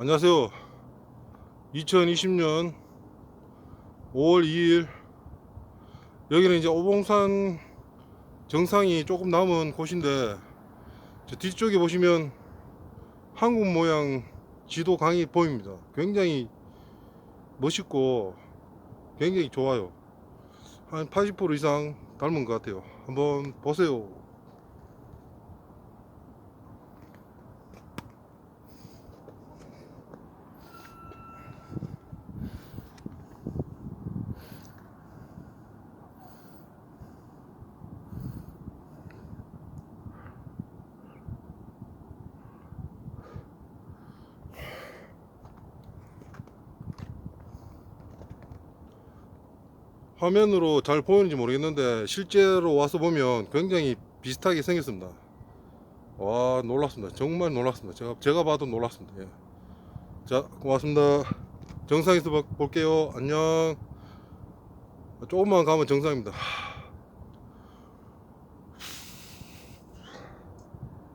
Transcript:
안녕하세요. 2020년 5월 2일 여기는 이제 오봉산 정상이 조금 남은 곳인데 저 뒤쪽에 보시면 한국 모양 지도 강이 보입니다. 굉장히 멋있고 굉장히 좋아요. 한 80% 이상 닮은 것 같아요. 한번 보세요. 화면으로 잘 보이는지 모르겠는데 실제로 와서 보면 굉장히 비슷하게 생겼습니다. 와 놀랐습니다. 정말 놀랐습니다. 제가 제가 봐도 놀랐습니다. 예. 자 고맙습니다. 정상에서 봐- 볼게요. 안녕. 조금만 가면 정상입니다. 하,